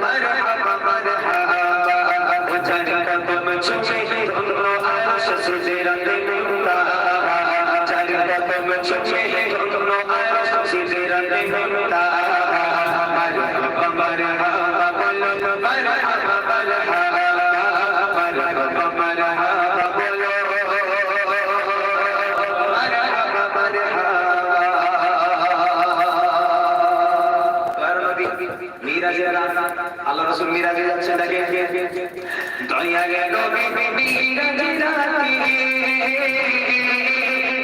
مرحبا مرحبا وجهك تمشي ظل عرش سدرك দয়া গেল বিবি মিরাজের রাতে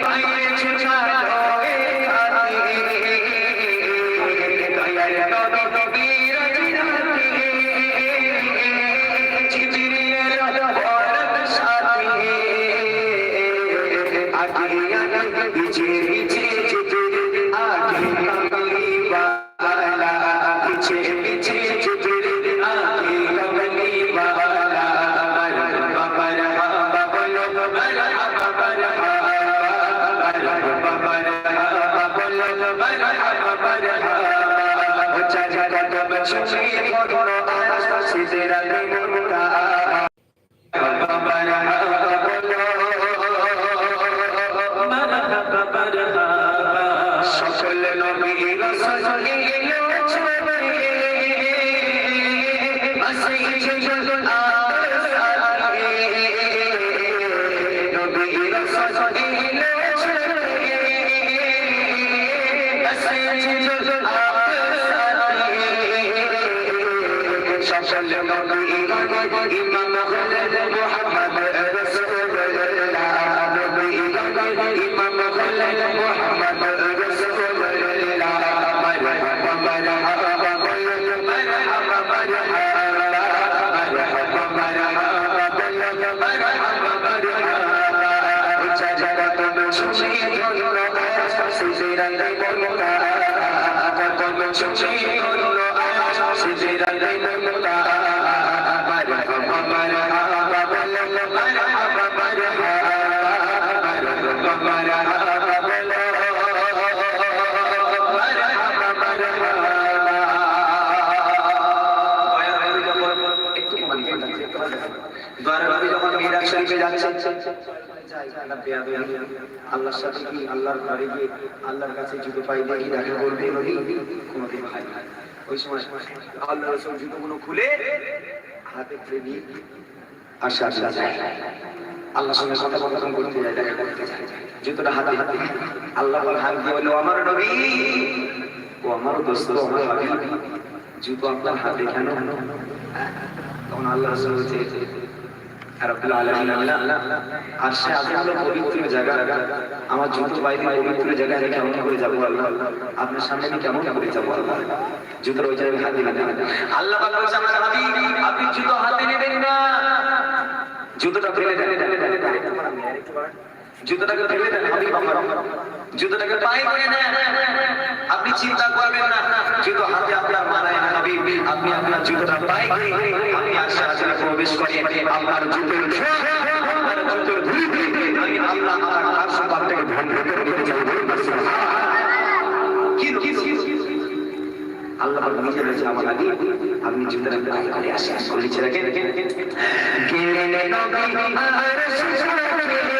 পায়ে será de nunca. জায়গা তুমি সুখী হলো সিজিরাই বলো বলো জুতো পাই দেখি, দেখা বলবে, নবী, কোনোদিন ভাই ওই সময় আল্লাহ রসুল জুতোগুলো খুলে হাতে জুতোটা হাতে হাতে আল্লাহ হাত দিয়ে বলল আমার নবী, ও আমার দোস্ত জুতো আপনার হাতে কেন? তখন আল্লাহ রসুল রব্বুল আলামিন আল্লাহ আর সে জায়গায় কেমন করে যাব আল্লাহ? আপনার সামনে আমি কেমন করে যাব আল্লাহ? জুতোর ওই জায়গায় হাতে আল্লাহ পাক আপনি জুতো হাতে নেবেন না। জুতোটা জুতোটাকে ফেলে দেন আমার জুতোটাকে পায়ে করে নেন। আপনি চিন্তা করবেন না জুতো হাতে আপনার মানায় না হাবিব। আপনি আপনার জুতোটা পায়ে করে আপনি আশা আসলে প্রবেশ করেন। আপনার জুতোর আপনার জুতোর ধুলি আমি আল্লাহ আমার আরশ পাক থেকে ধ্বংস করে দিতে চাই বলুন আল্লাহ নিজে বলেছে আমার আগে আপনি জুতোটা পায়ে করে আসেন। বলেছে রাখেন কেড়ে নবী আর সুজনে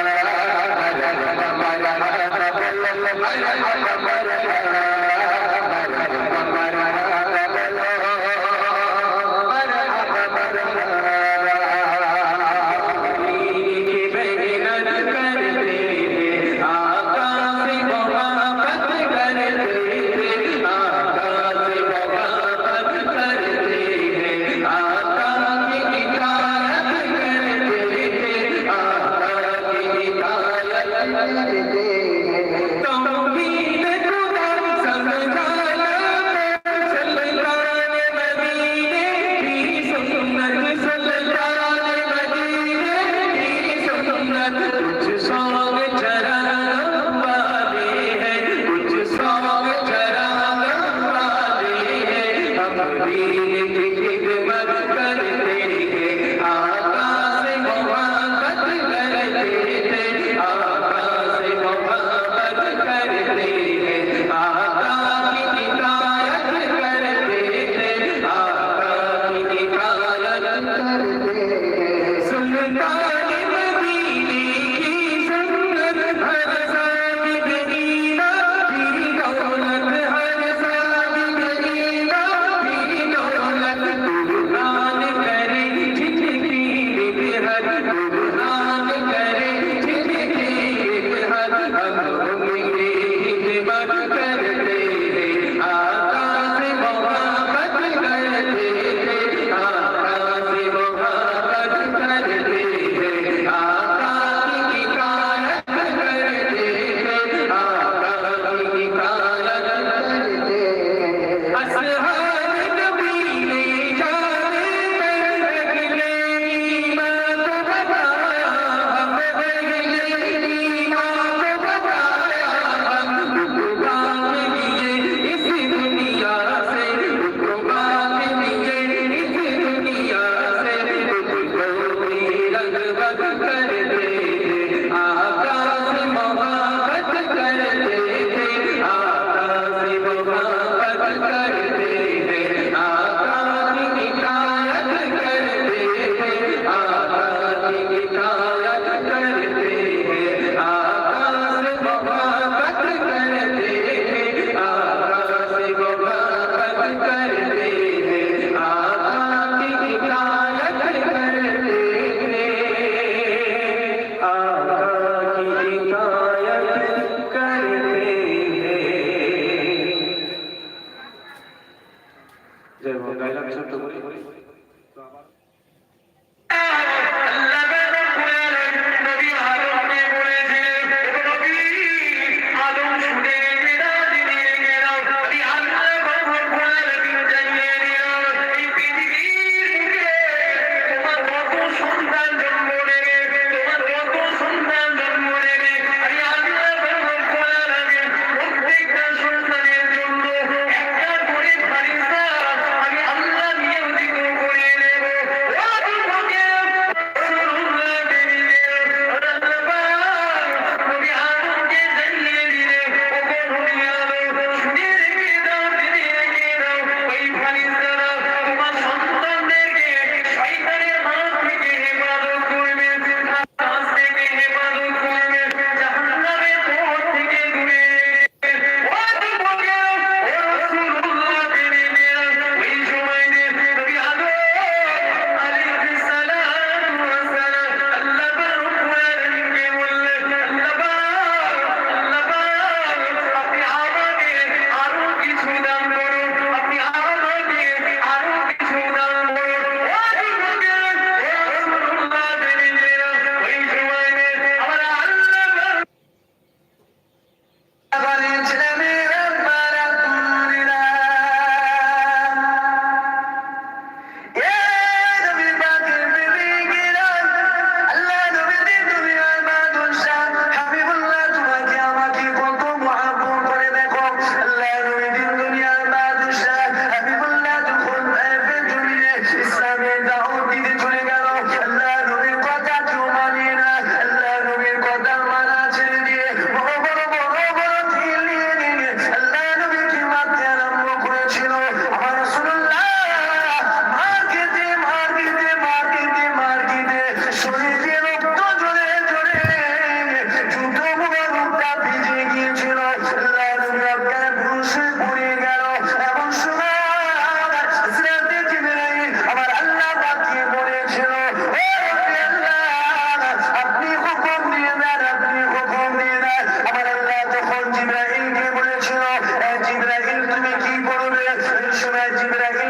জিব্রাইল তুমি কি করবে এই সময় জিব্রাইল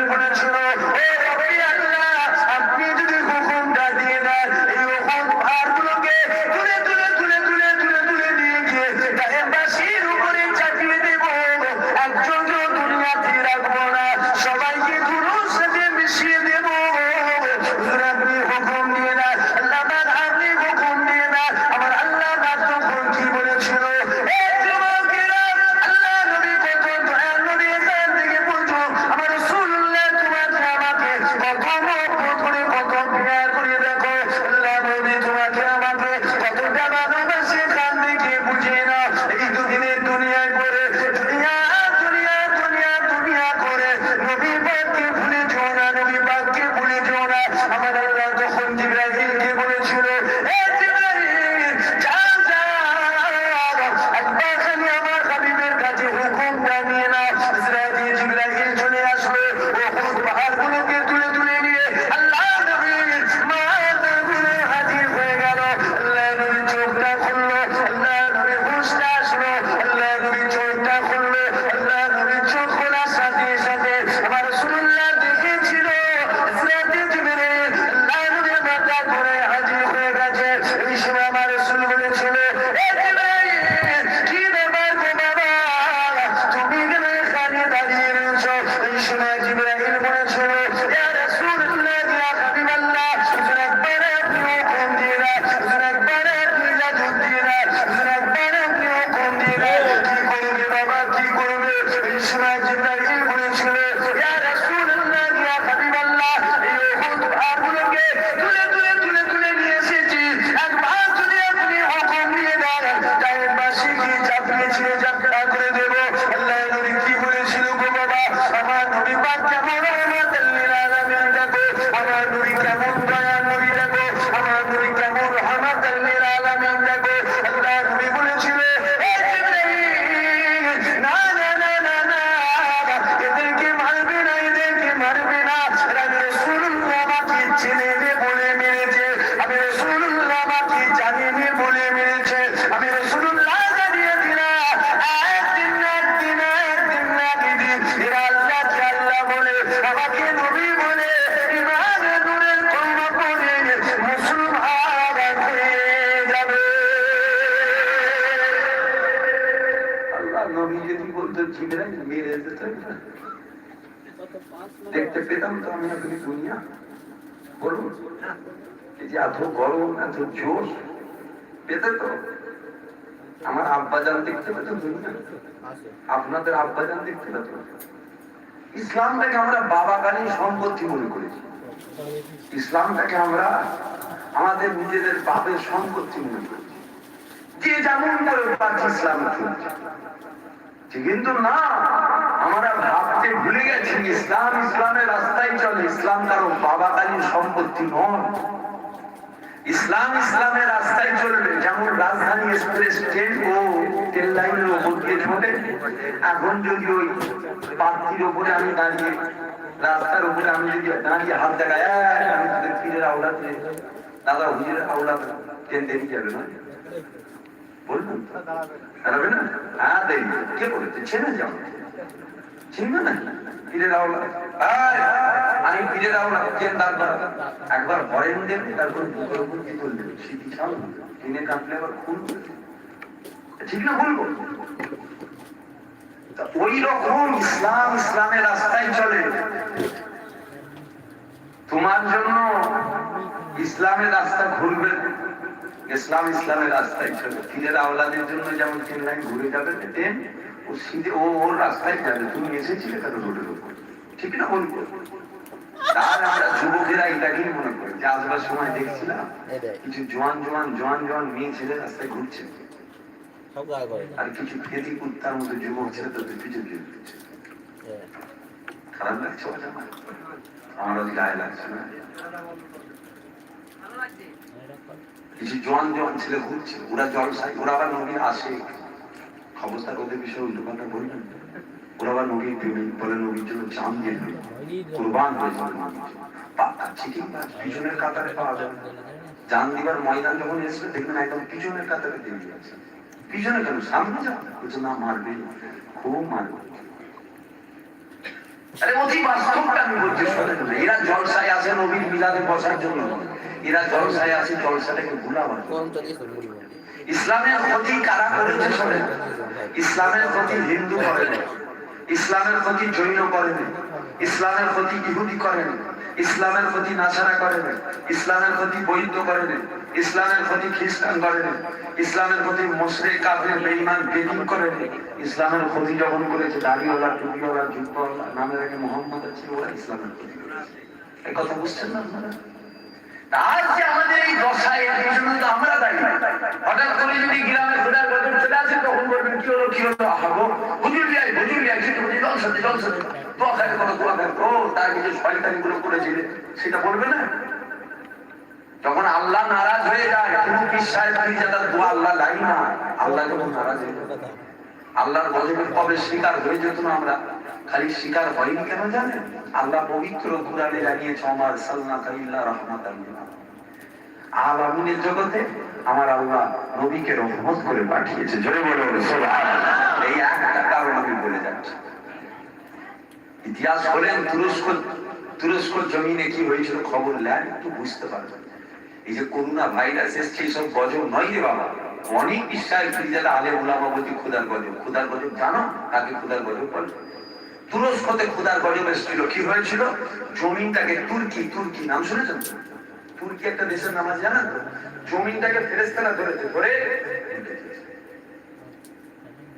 বাসীকে চাপিয়ে ছিঁড়ে চাপড়া করে দেবো। আল্লাহ কি বলেছিল গো বাবা? আমার নবী পাক দেখতে পেতাম তো আমি আপনি দুনিয়া বলুন যে এত গরম, এত পেতে তো? আমার আব্বাজান দেখতে দুনিয়া? আপনাদের আব্বাজান দেখতে ইসলামটাকে আমরা বাবাকালীন সম্পত্তি মনে করেছি। ইসলামটাকে আমরা আমাদের নিজেদের বাপের সম্পত্তি মনে করেছি। যে যেমন করে ইসলাম কিন্তু না আমরা ভাবতে ভুলে গেছি ইসলাম ইসলামের রাস্তায় চলে। ইসলাম কারও বাবাকালীন সম্পত্তি নয়। ইসলাম ইসলামের রাস্তায় চলবে যেমন রাজধানী এক্সপ্রেস ট্রেন ও ট্রেন লাইনের ওপর দিয়ে ছোটে এখন যদি ওই পাত্রির ওপরে আমি দাঁড়িয়ে রাস্তার উপরে আমি যদি দাঁড়িয়ে হাত "এই, আমি তোদের পীরের আওলাতে দাদা হুজুরের আওলাতে ট্রেন দেরি যাবে না? বলবেন না। হ্যাঁ দেরি। কে বলেছে? ছেড়ে যাও। না? আমি দাঁড় করাবো একবার ভরেন তারপর বুকের উপর কি ছাড়ো ট্রেনে কাটলে আবার ঠিক না ওই রকম ইসলাম ইসলামের রাস্তায় চলে। তোমার জন্য ইসলামের রাস্তা ঘুরবে। ইসলাম ইসলামের রাস্তায় চলে। পীরের আওলাদের জন্য যেমন লাইন ঘুরে যাবে ট্রেন ও সিধে ও ওর রাস্তায় যাবে। তুমি এসেছিলে রোডের উপর। ঠিক না বলব তার আমরা যুবকেরা এটাকেই মনে করি। যে আসবার সময় দেখছিলাম কিছু জোয়ান জোয়ান জোয়ান জোয়ান মেয়ে ছেলে রাস্তায় ঘুরছে। সব গায়ে করে আর কিছু খেতি কুত্তার মতো যুবক ছেলে তাদের পিছন পিছন হ্যাঁ। খারাপ লাগছে আমার? আমার গায়ে লাগছে না? কিছু জোয়ান জোয়ান ছেলে ঘুরছে। ওরা জলসায় ওরা আবার নবীর আসে। ওদের বিষয়ে উল্টো কথা বলবেন ওরা আবার নবীর প্রেমী বলে নবীর জন্য জান দিয়ে কোরবান হয়ে যাবে পিছনের কাতারে পাওয়া যাবে জান দিবার ময়দান যখন এসবে দেখবেন একদম পিছনের কাতারে আছে পিছনে কেন? সামনে যাও। বলছে না মারবে খুব মারবে। আরে অতি বাস্তবটা আমি বলছি শোনেন না। এরা জলসায় আসে নবীর মিলাদে বসার জন্য এরা জলসায় আসে জলসাটাকে ভুলাবার ইসলামের ক্ষতি কারা করেছে শোনেন ইসলামের ক্ষতি হিন্দু করেন, ইসলামের ক্ষতি জৈন করেন, ইসলামের ক্ষতি ইহুদি করেন, ইসলামের ক্ষতি নাসারা করেন, ইসলামের ক্ষতি বৈদ্য করেন, ইসলামের ক্ষতি খ্রিস্টান করেন, ইসলামের ক্ষতি মুসলিম, কাফের, বেঈমান, বেদিন করেন, ইসলামের ক্ষতি যখন করেছে দাড়িওয়ালা, টুপিওয়ালা জুব্বাওয়ালা নামের আগে মোহাম্মদ আছে ওরা ইসলামের এই কথা বুঝছেন না আপনারা? সেটা কোনো বলবে না? যখন আল্লাহ নারাজ হয়ে যায়, কিন্তু বিশ্বাস করি যে তার দোয়া আল্লাহ লাই না। আল্লাহ যখন নারাজ হয়ে আল্লাহর গজবে কবে শিকার হয়ে যেত না আমরা? খালি শিকার হয়নি কেন জানেন? আল্লাহ পবিত্র কুরআনে জানিয়েছে আমার সাল্লাহ রহমাত আলামিনের জগতে আমার আল্লাহ নবীকে রহমত করে পাঠিয়েছে। জোরে বলে এই একটা কারণ আমি বলে যাচ্ছি। ইতিহাস বলেন, তুরস্ক তুরস্ক জমিনে কি হয়েছিল খবর নেন একটু বুঝতে পারবেন। এই যে করোনা ভাইরাস এসছে এইসব গজব নয় রে বাবা। অনেক ইসরায়েল ফিরিজাদা আলে উলামা বলছে খুদার গজব। খুদার গজব জানো? তাকে খুদার গজব বলে? তুরস্কতে খুদার গজব এসেছিল কি হয়েছিল? জমিনটাকে তুর্কি তুর্কি, নাম শুনেছেন? তুর্কি একটা দেশের নামাজ জানেন তো? জমিনটাকে ফেরেস্তারা ধরেছে। ধরে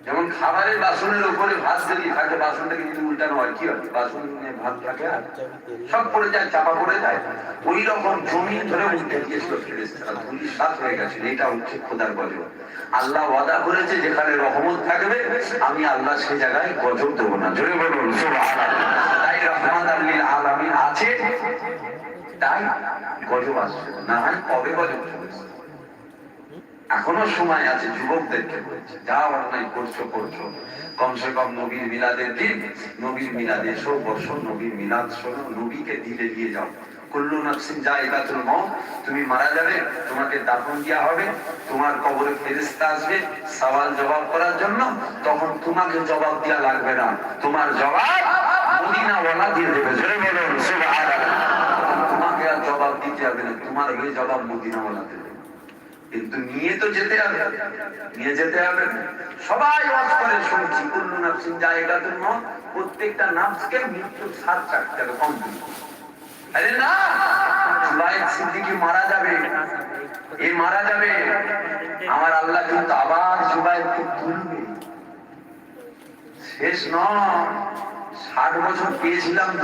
যেমন খাবারের বাসনের উপরে ভাত যদি থাকে, বাসনটাকে যদি উল্টানো হয়, কি হবে? বাসন ভাত থাকে সব পড়ে যায়, চাপা পড়ে যায়। ওই রকম জমি ধরে উল্টে দিয়েছিল ফেরেস্তারা ধুলি সাত হয়ে গেছিল এটা হচ্ছে খোদার গজব। আল্লাহ ওয়াদা করেছে, যেখানে রহমত থাকবে, আমি আল্লাহ সে জায়গায় গজব দেবো না। জোরে বলুন তাই রহমান আল্লিল আলামিন আছে। তাই গজব আসবে। না। হয় কবে গজব চলেছে এখনও সময় আছে, যুবকদেরকে বলছি, যা অন্যায় করছ করছ। কমসে কম নবীর মিলাদের দিন, নবীর মিলাদে এসো, বসো, নবীর মিলাদ শোনো, নবীকে দিলে দিয়ে যাও। কুল্লু নাফসিন মউত তুমি মারা যাবে, তোমাকে দাফন হবে, তোমার কবরে ফেরেশতা আসবে সওয়াল জবাব করার জন্য, তখন তোমাকে জবাব দেওয়া লাগবে না। তোমার জবাব মদিনা ওয়ালা দিয়ে দেবে। জোরে বলুন, সুবহানাল্লাহ। তোমাকে আর জবাব দিতে হবে না, তোমার হয়ে জবাব মদিনা ওয়ালা দেবে কিন্তু নিয়ে তো যেতে হবে। নিয়ে যেতে হবে। সবাই ওয়াজ করে, শুনছি, কুল্লু নাফসিন জায়গাতুল মউত প্রত্যেকটা নাফসকে মৃত্যুর সাত চারটে হবে, কম শেষ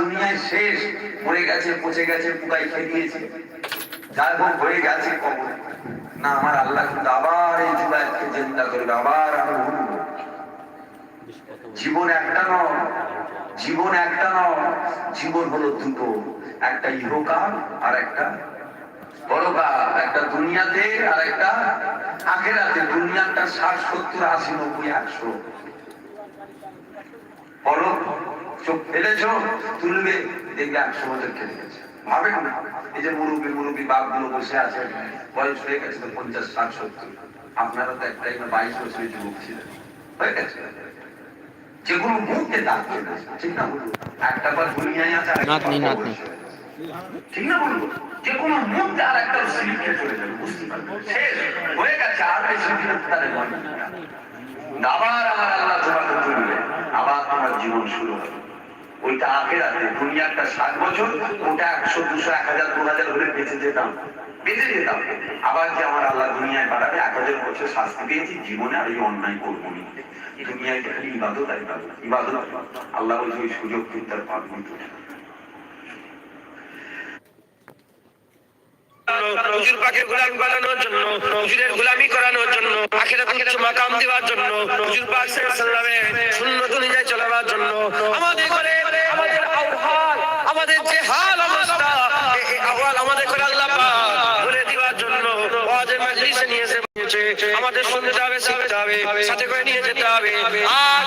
দুনিয়ায় শেষ। মরে গেছে, পচে গেছে পুকাই খেয়ে দিয়েছে। যার হোক, হয়ে গেছে কবর। না, আমার আল্লাহ কিন্তু আবার এই জুবাইরকে চিন্তা করবে আবার আমি জীবন একটা নয়, জীবন একটা নয়, জীবন হলো দুটো, একটা ইহকাল আর একটা পরকাল, একটা দুনিয়াতে আর একটা আখেরাতে। দুনিয়াটা ষাট, সত্তর, আশি, নব্বই, একশো। পরক চোখ ফেলেছ, তুলবে, দেখবে একশো বছর খেলে গেছে। ভাবেন না এই যে বাপগুলো বসে আছে বয়স হয়ে গেছে পঞ্চাশ ষাট সত্তর। আপনারা তো একটা বাইশ বছরের যুবক ছিলেন। হয়ে গেছে? যেগুলো মুখে না ঠিক না বলব একটা বার দুনিয়ায় আছে আরেকটা নাতনি, নাতনি। ঠিক না যে কোনো মুখে আর একটা স্লিপকে চলে যাবে বুঝতে শেষ। হয়ে গেছে আর এই স্লিপের তারে আবার আমার আল্লাহ তোমাকে তুলবে আবার তোমার জীবন শুরু হবে। ওইটা আখেরাতে দুনিয়াটা ষাট বছর, ওটা একশো, দুশো, এক হাজার, দু হাজার হলে বেঁচে যেতাম। বেঁচে যেতাম। আবার যে আমার আল্লাহ দুনিয়ায় পাঠাবে, এক হাজার বছর শাস্তি পেয়েছি, জীবনে আর এই অন্যায় করব না। দুনিয়ায় খালি ইবাদত আর ইবাদত। ইবাদত। আল্লাহ বলছে, ওই সুযোগ কিন্তু আর পাবনি হুজুর পাকের গোলামি বানানোর জন্য, হুজুরের গোলামি করানোর জন্য আখেরাত উচ্চ মাকাম দেওয়ার জন্য, হুজুর পাক সাল্লাল্লাহু সুন্নত অনুযায়ী চলাবার জন্য, আমাদের ঘরে, আমাদের আহ্বান আমাদের যে হাল অবস্থা এই আহ্বান আমাদের ঘরে আল্লাহ পাক বলে দেওয়ার জন্য ওয়াজের মজলিসে নিয়ে এসে আমাদের শুনতে হবে, শিখতে হবে, সাথে করে নিয়ে যেতে হবে। আর